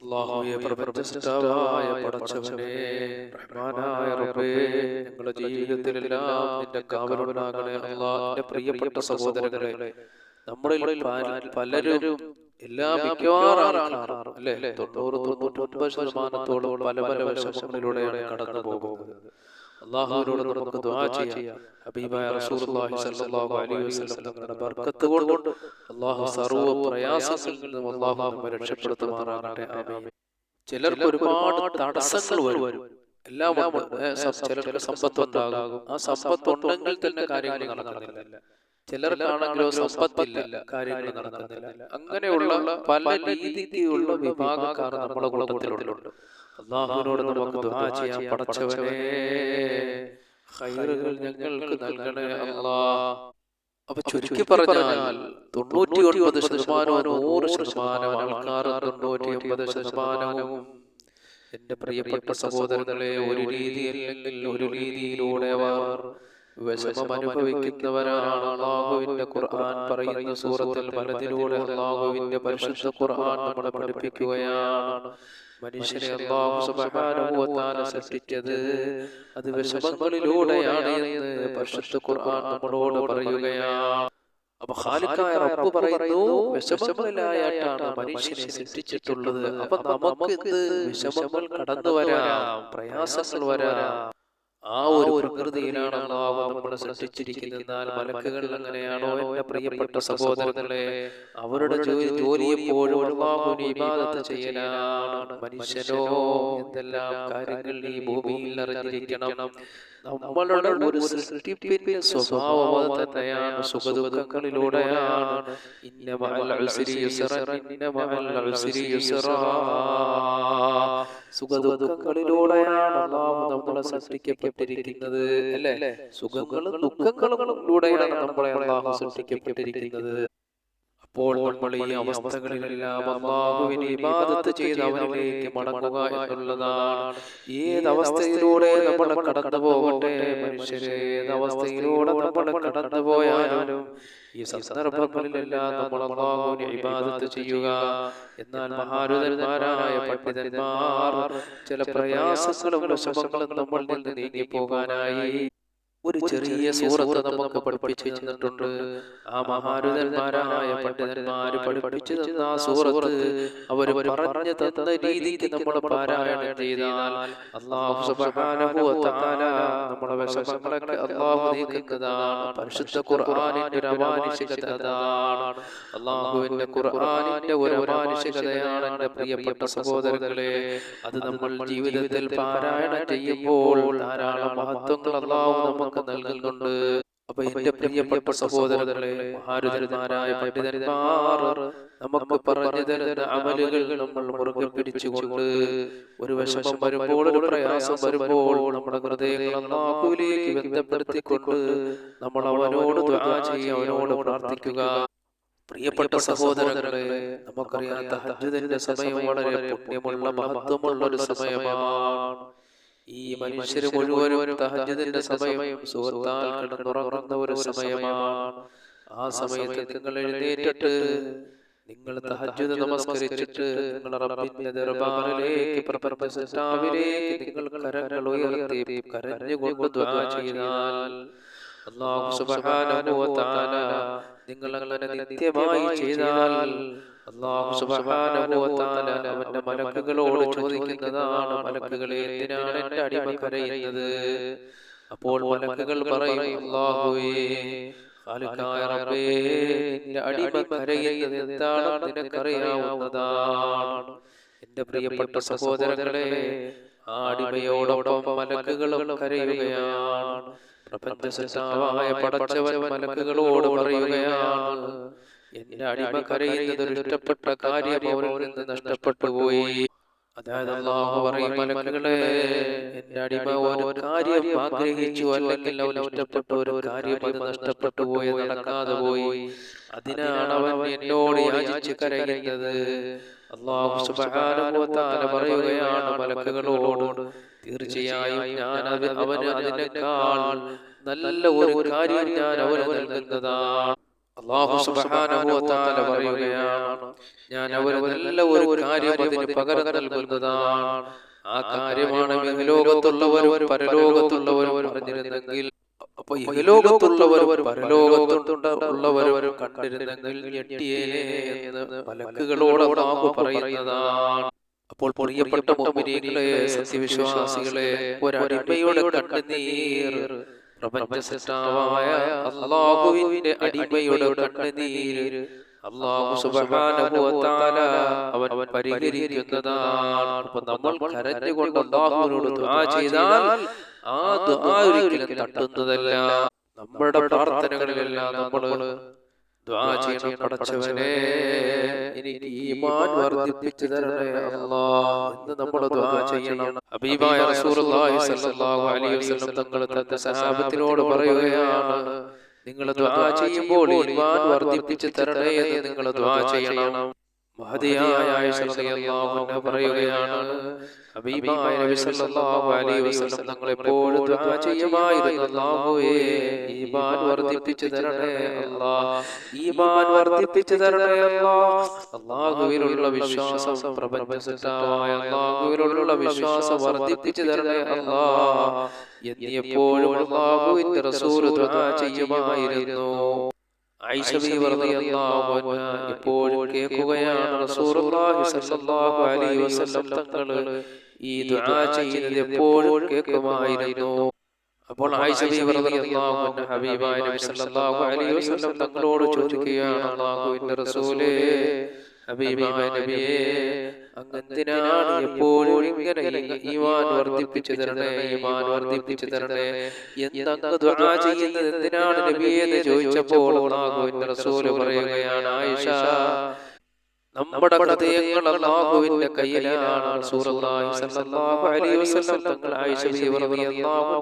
അള്ളാഹുവെ പ്രപഞ്ചസ്റ്റാവായ പടച്ചവനെ റഹ്മാനായ റബ്ബേ ഞങ്ങളുടെ ജീവിതത്തിലെല്ലാം നിന്റെ കാവലുണ്ടാകണേ അള്ളാഹ് പ്രിയപ്പെട്ട സഹോദരങ്ങളെ നമ്മളിൽ പല- പലരും എല്ലാ മിക്കവാറും അല്ലെ? തൊണ്ണൂറ് തൊണ്ണൂറ്റൊൻപത് ശതമാനത്തോളം പല പല വിഷമങ്ങളിലൂടെയാണ് കടന്നു പോകുന്നത് അള്ളാഹുവിനോട് നമുക്ക് ദുആ ചെയ്യാം. ഹബീബായ റസൂലുള്ളാഹി സ്വല്ലല്ലാഹു അലൈഹി വസല്ലം തങ്ങളുടെ ബർക്കത്ത് കൊണ്ട് സർവ പ്രയാസങ്ങളിൽ നിന്നും അള്ളാഹു നമ്മെ രക്ഷപ്പെടുത്തുമാറാകട്ടെ. ആമീൻ. ചിലർക്ക് ഒരുപാട് തടസ്സങ്ങൾ വരും. എല്ലാം ചിലർക്ക് സമ്പത്ത് ഉണ്ടാകും. ആ സമ്പത്ത് സമ്പത്തുണ്ടെങ്കിൽ തന്നെ കാര്യങ്ങൾ നടക്കുന്നില്ല. ചിലർക്കാണെങ്കിലോ സമ്പത്തില്ല കാര്യങ്ങൾ നടക്കുന്നില്ല. അങ്ങനെയുള്ള പല രീതിയിലുള്ള വിഭാഗക്കാർ നമ്മുടെ കൂട്ടത്തിലുണ്ട്. അള്ളാഹുവിനോട് നമുക്ക് ദുആ ചെയ്യാം പടച്ചവനെ ഖൈറുകൾ ഞങ്ങൾക്ക് നൽകണേ അല്ലാ. അപ്പൊ ചുരുക്കി പറഞ്ഞാൽ തൊണ്ണൂറ്റി ഒൻപത് ശതമാനവും നൂറ് ശതമാനം ആൾക്കാർ തൊണ്ണൂറ്റി ഒമ്പത് ശതമാനവും എന്റെ പ്രിയപ്പെട്ട സഹോദരങ്ങളെ ഒരു രീതിയല്ലെങ്കിൽ ഒരു രീതിയിലൂടെ അവർ വിഷമം അനുഭവിക്കുന്നവരാണ് ഖുർആൻ പറയുന്ന സൂറത്തിൽ പലതിലൂടെ അള്ളാഹുവിന്റെ പരിശുദ്ധ ഖുർആൻ നമ്മളെ പഠിപ്പിക്കുകയാണ്. മനുഷ്യനെ അള്ളാഹു സുബ്ഹാനഹു വ തആല സൃഷ്ടിച്ചത് അത് വിഷമങ്ങളിലൂടെയാണ് എന്ന് പരിശുദ്ധ ഖുർആൻ നമ്മളോട് പറയുകയാണ്. അപ്പൊ ഖാലിക്കായ റബ്ബ് പറയുന്നു വിഷമങ്ങളിലായിട്ടാണ് മനുഷ്യനെ സൃഷ്ടിച്ചിട്ടുള്ളത്. അപ്പൊ നമുക്ക് വിഷമങ്ങൾ കടന്നു വരാം പ്രയാസങ്ങൾ വരാം. ആ ഒരു പ്രകൃതിയിലാണ് അള്ളാഹു നമ്മളെ സൃഷ്ടിച്ചിരിക്കുന്നത് എന്നാൽ മലക്കുകൾ അങ്ങനെയാണോ എന്റെ പ്രിയപ്പെട്ട സഹോദരങ്ങളെ അവരുടെ ജോലി എപ്പോഴും അള്ളാഹുവിന് ഇബാദത്ത് ചെയ്യലാണ്. മനുഷ്യനോ എന്തെല്ലാം കാര്യങ്ങൾ ഈ ഭൂമിയിൽ അറിഞ്ഞിരിക്കണം നമ്മളുടെ ഒരു സൃഷ്ടിപ്പിന്റെ സ്വഭാവം തന്നെയാണ്. സുഖദുഃഖങ്ങളിലൂടെയാണ്. ഇന്ന മഅൽ ഉസ്രി യുസ്റൻ ഇന്ന മഅൽ ഉസ്രി യുസ്റാ. നമ്മളെ സൃഷ്ടിക്കപ്പെട്ടിരിക്കുന്നത് അല്ലേ? സുഖങ്ങളും ദുഃഖങ്ങളിലൂടെയാണ് നമ്മളെ സൃഷ്ടിക്കപ്പെട്ടിരിക്കുന്നത്. അപ്പോൾ നമ്മൾ ഈ അവസ്ഥകളിലെല്ലാം അള്ളാഹുവിനെ ഇബാദത്ത് ചെയ്ത് അവനിലേക്ക് മടങ്ങുക എന്നുള്ളതാണ്. ഏത് അവസ്ഥയിലൂടെ നമ്മൾ കടന്നു പോകട്ടെ മനുഷ്യരെ? ഏത് അവസ്ഥയിലൂടെ നമ്മൾ കടന്നു പോയാലും ഈ സന്ദർഭങ്ങളിലെല്ലാം നമ്മൾ അള്ളാഹുവിനെ ഇബാദത്ത് ചെയ്യുക. എന്നാൽ മഹാരുതന്മാരായ പണ്ഡിതന്മാർ ചില പ്രയാസങ്ങളും വിഷമങ്ങളും നമ്മൾ നിന്ന് നീങ്ങി പോകാനായി ഒരു ചെറിയ സൂറത്ത് നമുക്ക് പഠിപ്പിച്ചു തന്നിട്ടുണ്ട്. ആ മഹാരുതന്മാരായ പണ്ഡിതന്മാര് പഠിപ്പിച്ചു തന്ന ആ സൂറത്ത് അവർ പറഞ്ഞു തന്ന രീതിക്ക് നമ്മൾ പാരായണം ചെയ്താൽ അള്ളാഹു സുബ്ഹാനഹു വ തആല നമ്മുടെ വിഷമങ്ങളൊക്കെ അള്ളാഹു നീക്കുന്നതാണ്. പരിശുദ്ധ ഖുർആനിന്റെ ഒരു അമാനുഷികത അതാണ് അള്ളാഹുവിന്റെ ഖുർആനിന്റെ ഒരു അമാനുഷികതയാണ് പ്രിയപ്പെട്ട സഹോദരങ്ങളെ. അത് നമ്മൾ ജീവിതത്തിൽ പാരായണം ചെയ്യുമ്പോൾ ധാരാളം മഹത്വങ്ങൾ അള്ളാഹു നമുക്ക് നൽകുന്നുണ്ട് അപ്പൊ എന്റെ പ്രിയപ്പെട്ട സഹോദരങ്ങളെ മഹാരുതന്മാരായ പണ്ഡിതന്മാർ നമുക്ക് പറഞ്ഞു തരുന്ന അമലുകൾ നമ്മൾ മുറുകെ പിടിച്ചുകൊണ്ട് ഒരു വിഷമം വരുമ്പോൾ ഒരു പ്രയാസം വരുമ്പോൾ നമ്മുടെ ഹൃദയങ്ങളിലേക്ക് ബന്ധപ്പെടുത്തിക്കൊണ്ട് നമ്മൾ അവനോട് ചെയ്യുക അവനോട് പ്രാർത്ഥിക്കുക. പ്രിയപ്പെട്ട സഹോദരങ്ങളെ നമുക്കറിയാത്ത ഹജ്ജിന്റെ സമയം വളരെ പുണ്യമുള്ള മഹത്വമുള്ള ഒരു സമയമാണ്. ഈ മനുഷ്യർ മുഴുവനും സമയം സുഹൃത്താൽ കിടന്നുറങ്ങുന്ന ഒരു സമയമാണ്. ആ സമയത്ത് നിങ്ങൾ എഴുന്നേറ്റിട്ട് നിങ്ങൾ തഹജ്ജുദ് നമസ്കരിച്ചിട്ട് നിങ്ങൾ റബ്ബിന്റെ ദർബാറിലേക്ക് നിങ്ങൾ കരങ്ങൾ ഉയർത്തി കരഞ്ഞുകൊണ്ട് ദുആ ചെയ്താൽ അല്ലാഹു സുബ്ഹാനഹു വ തആല നിങ്ങൾ അങ്ങനെ നിത്യമായി ചെയ്താൽ വ തആല അവന്റെ മലക്കുകളോട് ചോദിക്കുന്നതാണ് മലക്കുകളെ എന്തിനാണ് എന്റെ അടിമ കരയുന്നത് അപ്പോൾ മലക്കുകൾ പറയും അല്ലാഹുവേ ഖാലിഖായ റബ്ബേ നിന്റെ അടിമ കരയുന്നത് എന്താണെന്ന് നിനക്കറിയാവുന്നതാണ്. എന്റെ പ്രിയപ്പെട്ട സഹോദരങ്ങളെ ആടിമയോടൊപ്പം മലക്കുകളും കരയുകയാണ്. പ്രപഞ്ചസൃഷ്ടാവായ പടച്ചവൻ മലക്കുകളോട് പറയുകയാണ്. എന്റെ അടിമ കരയുന്നത് ഇഷ്ടപ്പെട്ട കാര്യം അവരിൽ നിന്ന് നഷ്ടപ്പെട്ടു പോയി. അതായത് അള്ളാഹു പറയും മലക്കുകളെ എന്റെ അടിമ ഒരു കാര്യം ആഗ്രഹിച്ചു അല്ലെങ്കിൽ അവൻ ഇഷ്ടപ്പെട്ട ഒരു കാര്യം അത് നഷ്ടപ്പെട്ടു പോയി നടക്കാതെ പോയി. അതിനാണ് അവൻ എന്നോട് യാചിച്ചു കരയുന്നത്. അള്ളാഹു തആല പറയുകയാണ് മലക്കുകളോട്. തീർച്ചയായും ഞാൻ അവന് അതിനേക്കാൾ നല്ല ഒരു കാര്യം ഞാൻ അവന് നൽകുന്നതാണ് അള്ളാഹു തആല പറയുകയാണ് ഞാൻ അവരെ നല്ല ഒരു കാര്യം അതിന് പകരം നൽകുന്നതാണ്. ആ കാര്യമാണ് ഇഹലോകത്തുള്ളവരും പരലോകത്തുള്ളവരും പറഞ്ഞിരുന്നെങ്കിൽ അപ്പൊ ഇഹലോകത്തുള്ളവരും പരലോകത്തുള്ളവരും കണ്ടിരുന്നെങ്കിൽ ഞെട്ടിയേ എന്ന് മലക്കുകളോട് അള്ളാഹു പറയുന്നതാണ്. അപ്പോൾ പ്രിയപ്പെട്ട മുഅ്മിനീങ്ങളെ സത്യവിശ്വാസികളെ ഒരടിമയുടെ കണ്ണുനീർ പ്രപഞ്ച സൃഷ്ടാവായ അള്ളാഹുവിന്റെ അടിമയുടെ കണ്ണുനീര് അള്ളാഹു സുബ്ഹാനഹു വ തആല അവൻ പരിഹരിക്കുന്നതാണ്. അപ്പോൾ നമ്മൾ കരഞ്ഞുകൊണ്ട് അള്ളാഹുവിനോട് ദുആ ചെയ്താൽ ആ ദുആ ഒരിക്കലും തട്ടുന്നതല്ല. നമ്മുടെ പ്രാർത്ഥനകളിലെല്ലാം നമ്മൾ ചെയ്യണം പടച്ചവനെ എനിക്ക് ഈമാൻ വർദ്ധിപ്പിച്ചു തരണേ എന്ന് നമ്മൾ ദുആ ചെയ്യണം. ഹബീബായ റസൂലുള്ളാഹി സ്വല്ലല്ലാഹു അലൈഹി വസല്ലം തങ്ങൾ തന്റെ സഹാബത്തിനോട് പറയുകയാണ് നിങ്ങൾ ദുആ ചെയ്യുമ്പോൾ ഈമാൻ വർദ്ധിപ്പിച്ചു തരണേ എന്ന് നിങ്ങൾ ദുആ ചെയ്യണം. പറയുകയാണ് വർദ്ധിപ്പിച്ചു തരണേ വർദ്ധിപ്പിച്ചു തരണേ വിശ്വാസം അല്ലാഹുവിലുള്ള വിശ്വാസം വർദ്ധിപ്പിച്ചു തരണേ അല്ലാ എന്ന് എപ്പോഴും ചെയ്യുമായിരുന്നു. എപ്പോഴും കേൾക്കുകയാണ് തങ്ങൾ ഈ ദുആ ചെയ്യുന്നത് എപ്പോഴും കേൾക്കുമായിരുന്നു. അപ്പോൾ ആയിഷ ഹബീബായ തങ്ങളോട് ചോദിക്കുകയാണ് അള്ളാഹുവിന്റെ റസൂലേ ഹബീബായ നബിയേ അങ്ങെന്തിനാണ് എപ്പോഴും ഇങ്ങനെ ഈമാൻ വർദ്ധിപ്പിച്ചു തരണേ ഈമാൻ വർദ്ധിപ്പിച്ചു തരണേ. ദുആ ചെയ്യുന്നത്? എന്തിനാണ് നബിയെ എന്ന് ചോദിച്ചപ്പോൾ റസൂൽ പറയുകയാണ് ആയിഷ നമ്മുടെ ഹൃദയങ്ങൾ അള്ളാഹുവിന്റെ കയ്യിലാണ്. സ്വല്ലല്ലാഹു അലൈഹി വസല്ലം തങ്ങൾ ആയിഷ റളിയല്ലാഹു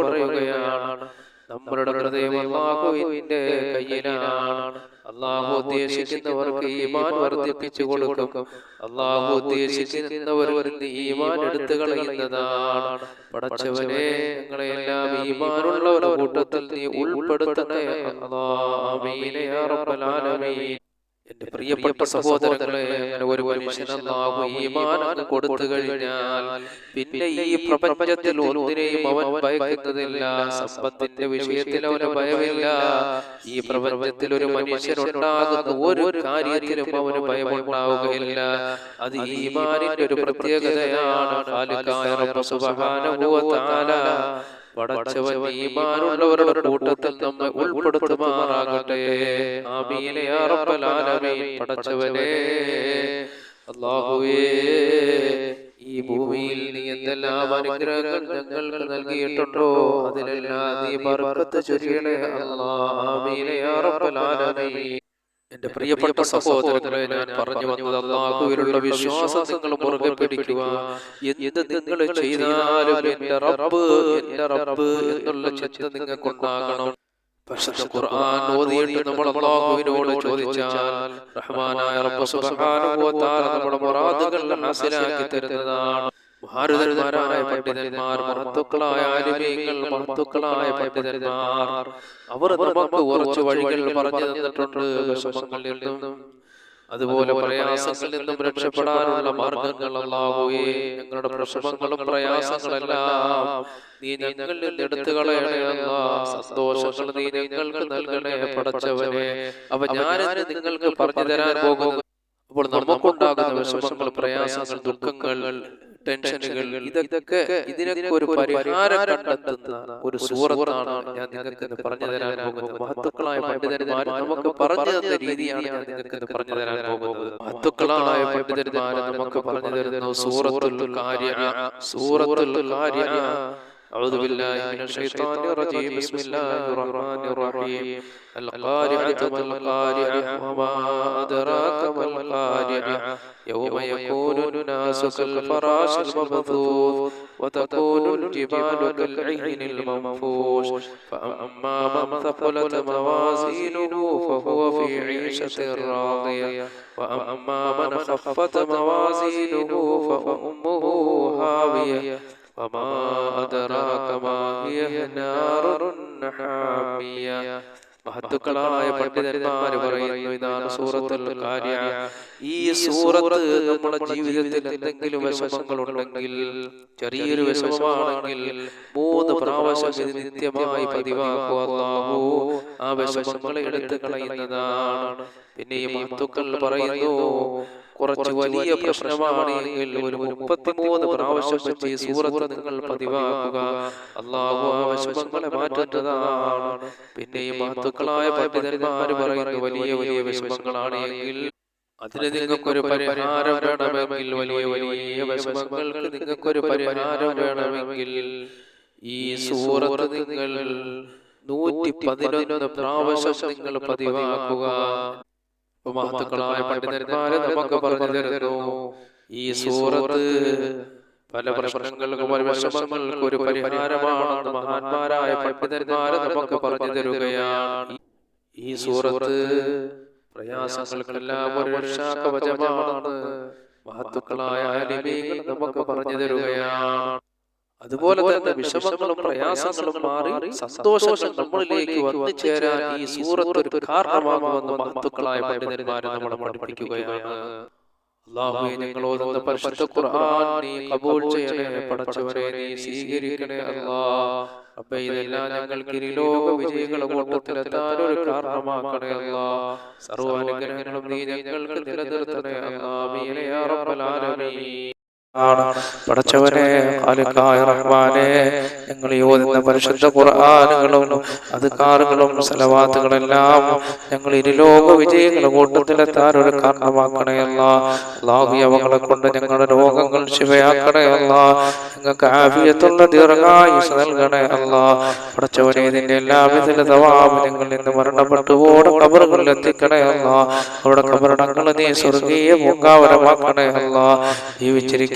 പറയുകയാണ് നമ്മുടെ ഹൃദയം അള്ളാഹുവിന്റെ കയ്യിലാണ്. അള്ളാഹു ഉദ്ദേശിക്കുന്നവർക്ക് ഈമാൻ വർദ്ധിപ്പിച്ചു കൊടുക്കും. അള്ളാഹു ഉദ്ദേശിക്കുന്നവർക്ക് ഈമാൻ എടുത്തു കളയുന്നതാണ്. പടച്ചവനെ ഞങ്ങളെല്ലാം ഈമാനുള്ളവരുടെ കൂട്ടത്തിൽ നീ ഉൾപ്പെടുത്തണേ അല്ലാഹ് യാ റബ്ബൽ ആലമീൻ. എന്റെ പ്രിയപ്പെട്ട സഹോദരങ്ങളെ ഒരു മനുഷ്യൻ അല്ലാഹു ഈമാൻ കൊടുത്തു കഴിഞ്ഞാൽ പിന്നെ ഈ പ്രപഞ്ചത്തിൽ ഒന്നിനെയും അവൻ ഭയക്കുന്നതില്ല സമ്പത്തിന്റെ വിഷയത്തിൽ അവന് ഭയമില്ല. ഈ പ്രപഞ്ചത്തിൽ ഒരു മനുഷ്യനുണ്ടാകുന്ന ഒരു കാര്യത്തിലും അവന് ഭയമുണ്ടാവുകയില്ല. അത് ഈമാനിന്റെ ഒരു പ്രത്യേകതയാണ്. പടച്ചവൻ ഈമാനുള്ളവരുടെ കൂട്ടത്തിൽ നമ്മെ ഉൾപ്പെടുത്തുമാറാകട്ടെ. പടച്ചവനെ ഈ ഭൂമിയിൽ നീ എന്തെല്ലാം അനുഗ്രഹങ്ങൾ ഞങ്ങൾക്ക് നൽകിയിട്ടുണ്ടോ? അതിലെല്ലാം നീ ബർക്കത്ത് ചൊരിയണേ. റബ്ബൽ ആലമീൻ. എന്റെ പ്രിയപ്പെട്ട സഹോദരങ്ങളെ ഞാൻ പറഞ്ഞു വന്നത് അള്ളാഹുവിലുള്ള വിശ്വാസം നിങ്ങൾ മുറുകെ പിടിക്കുക. എന്ത് നിങ്ങൾ ചെയ്താലും എന്റെ റബ്ബ് എന്റെ റബ്ബ് എന്നുള്ള ചിന്ത നിങ്ങൾക്കുണ്ടാകണം. പക്ഷെ ഖുർആൻ ഓതിയിട്ട് നമ്മൾ അള്ളാഹുവിനോട് ചോദിച്ചാൽ റഹ്മാനായ റബ്ബ് സുബ്ഹാനഹു വ തആല നമ്മുടെ മുറാദുകൾ ഹാസിലാക്കി തരുന്നതാണ്. ഭാരതന്മാരായ പണ്ഡിതന്മാർ മഹത്തുക്കളായ ആലിമീങ്ങൾ മഹത്തുക്കളായ പണ്ഡിതന്മാർ. അവർ നമുക്ക് കുറച്ച് വഴികൾ പറഞ്ഞു തന്നിട്ടുണ്ട് വിഷമങ്ങളിൽ നിന്നും. അതുപോലെ പ്രയാസങ്ങളിൽ നിന്നും രക്ഷപ്പെടാനുള്ള മാർഗങ്ങൾ അല്ലാഹുവേ ഞങ്ങളുടെ പ്രശ്നങ്ങളും പ്രയാസങ്ങളെല്ലാം നീ ഞങ്ങളിൽ എടുത്തു കളയണേ സന്തോഷങ്ങൾ നീ ഞങ്ങൾക്ക് നൽകണേ പടച്ചവനെ അവ ഞാനിന്ന് നിങ്ങൾക്ക് പറഞ്ഞു തരാൻ പോകുന്നു. അപ്പോൾ നമുക്കുണ്ടാകുന്ന വിഷമങ്ങൾ പ്രയാസങ്ങൾ ദുഃഖങ്ങൾ ടെൻഷനുകൾ ഇതൊക്കെ ഇതിനൊക്കെ ഒരു പരിഹാരം കണ്ടെത്തുന്ന ഒരു സൂറത്താണ് ഞാൻ നിങ്ങൾക്ക് പറഞ്ഞു തരാൻ പോകുന്നത്. മഹത്തുക്കളായ പണ്ഡിതന്മാർ നമുക്ക് പറഞ്ഞു തന്ന രീതിയാണ് ഞാൻ നിങ്ങൾക്ക് പറഞ്ഞു തരാൻ പോകുന്നത്. മഹത്തുക്കളായ പണ്ഡിതന്മാർ നമുക്ക് പറഞ്ഞു തരുന്ന സൂറത്തുൽ കാര്യ സൂറത്തുൽ കാര്യ أعوذ بالله من الشيطان الرجيم. بسم الله الرحمن الرحيم. القارعة ما القارعة وما أدراك ما القارعة. يوم يكون الناس كالفراش المبثوث وتكون الجبال كالعين المنفوش. فأما من ثقلت موازينه فهو في عيشة راضية. وأما من خفت موازينه فأمه هاوية. وما أدراك ما هي نار حامية മഹത്തുക്കളായ പണ്ഡിതന്മാര് പറയുന്നു ഇതാണ് സൂറത്തുൽ കാര്യ ഈ സൂറത്ത് നമ്മുടെ ജീവിതത്തിൽ എന്തെങ്കിലും വിഷമങ്ങൾ ഉണ്ടെങ്കിൽ ചെറിയൊരു വിഷമമാണെങ്കിൽ മൂന്ന് പ്രാവശ്യം ഇത് നിത്യമായി പതിവാക്കുക അല്ലാഹു ആ വിഷമങ്ങളെ എടുത്തു കളയുന്നതാണ് പിന്നെ ഈ മഹത്തുക്കൾ പറയുന്നു കുറച്ച് വലിയ പ്രശ്നമാണ് ഒരു മുപ്പത്തിമൂന്ന് പ്രാവശ്യം വെച്ച് സൂറത്ത് നിങ്ങൾ പതിവാക്കുക. അള്ളാഹു ആവശ്യങ്ങളെ മാറ്റേണ്ടതാണ് മാറ്റുന്നതാണ്. പിന്നെ ഈ മഹത്തുക്കളായ പണ്ഡിതന്മാർ പറയുന്ന വലിയ വലിയ വിഷമങ്ങളാണ് എങ്കിൽ അതിന് നിങ്ങൾക്കൊരു പരിഹാരം വേണമെങ്കിൽ വലിയ വലിയ വിഷമങ്ങൾക്ക് നിങ്ങൾക്കൊരു പരിഹാരം വേണമെങ്കിൽ ഈ സൂറത്ത് നിങ്ങൾ നൂറ്റി പതിനൊന്ന് പ്രാവശ്യം നിങ്ങൾ പതിവാക്കുക. മഹത്തുക്കളായ പണ്ഡിതന്മാരെ നമുക്ക് പറഞ്ഞു തരുന്നു. ഈ സൂറത്ത് പല പ്രശ്നങ്ങൾക്കും ഒരു വിഷമങ്ങൾക്കും ഒരു പരിഹാരമാണെന്ന് മഹാന്മാരായ പണ്ഡിതന്മാരെ നമുക്ക് പറഞ്ഞു തരുകയാണ്. ഈ സൂറത്ത് പ്രയാസങ്ങൾക്കെല്ലാം ഒരു രക്ഷാകവചമാണെന്ന് മഹത്തുക്കളായ നമുക്ക് പറഞ്ഞു തരുകയാണ്. അതുപോലെ തന്നെ വിഷമങ്ങളും പ്രയാസങ്ങളും മാറി സന്തോഷങ്ങൾ നമ്മളിലേക്ക് വന്നു ചേരാൻ ഈ സൂറത്ത് ഒരു കാരണമാകുമെന്ന് മഹത്തുക്കളായ പണ്ഡിതന്മാരെ നമ്മൾ പഠിപ്പിക്കുകയാണ്. അള്ളാഹുവെ ഞങ്ങൾ പരിശുദ്ധ ഖുർആൻ നീ കബൂൽ ചെയ്യണേ നീ സ്വീകരിക്കണേ അല്ലാ. അപ്പൊ ഇതെല്ലാം ഞങ്ങൾക്ക് ഇരുലോക കൂട്ടത്തിലെത്താൻ ഒരു കാരണമാക്കണേ അല്ലാ. സർവാനുഗ്രഹങ്ങളും നീ ഞങ്ങൾക്ക് നിലനിർത്തണേ അല്ലാ. റബ്ബൽ ആലമീൻ. ആണ്. ഖാലിഖായ റഹ്മാനെ ഞങ്ങൾ യോജിന്ന പരിശുദ്ധ ഖുർആാനുകളും അദ്കാറുകളും സലവാത്തുകളെല്ലാം ഞങ്ങൾ ഇരുലോക വിജയങ്ങളുടെ കൂട്ടത്തിലെത്താൻ ഒരു കാരണമാക്കണയല്ല ലാഹുയവങ്ങളെ കൊണ്ട് ഞങ്ങളുടെ രോഗങ്ങൾ ശിവയാക്കണയല്ല ഞങ്ങൾക്ക് ആഫിയത്തുള്ള ദീർഘായുസ് നൽകണയല്ല പടച്ചവനെ ഇതിന്റെ എല്ലാ വിധത്തിലെ തവാബ് ഞങ്ങൾ ഇന്ന് മരണപ്പെട്ടു ഓടെ കബറുകളിൽ എത്തിക്കണയല്ല അവിടെ കബറടങ്ങൾ നീ സ്വർഗീയ പൂങ്കാവരമാക്കണേ അല്ല.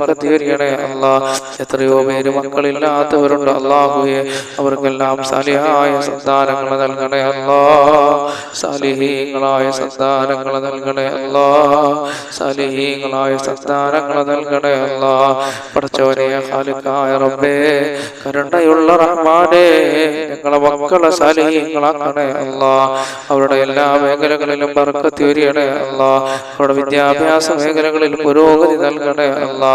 വർക്കത്ത് വരികണേ അല്ലാ എത്രയോ പേര് മക്കളില്ലാത്തവരുണ്ട്. അള്ളാഹുയെ അവർക്കെല്ലാം സാലിഹായ സന്താനങ്ങൾ നൽകണേ അല്ലാ സാലിഹീങ്ങളായ സന്താനങ്ങൾ നൽകണേ അല്ലാ സാലിഹീങ്ങളായ സന്താനങ്ങൾ നൽകണേ അല്ലാ പഠിച്ചവനെ ഖാലിഖായ റബ്ബേ കരുണയുള്ള റഹ്മാനെ ഞങ്ങളെ മക്കളെ സാലിഹീങ്ങളാക്കണേ അല്ലാ അവരുടെ എല്ലാ മേഖലകളിലും ബർക്കത്ത് വരികണേ അല്ലാ അവരുടെ വിദ്യാഭ്യാസ മേഖലകളിൽ പുരോഗതി നൽകണേ അല്ലാ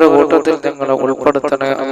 കിട്ടുന്നവരെ കൂട്ടത്തിൽ ഞങ്ങളെ ഉൾപ്പെടുത്തണേ.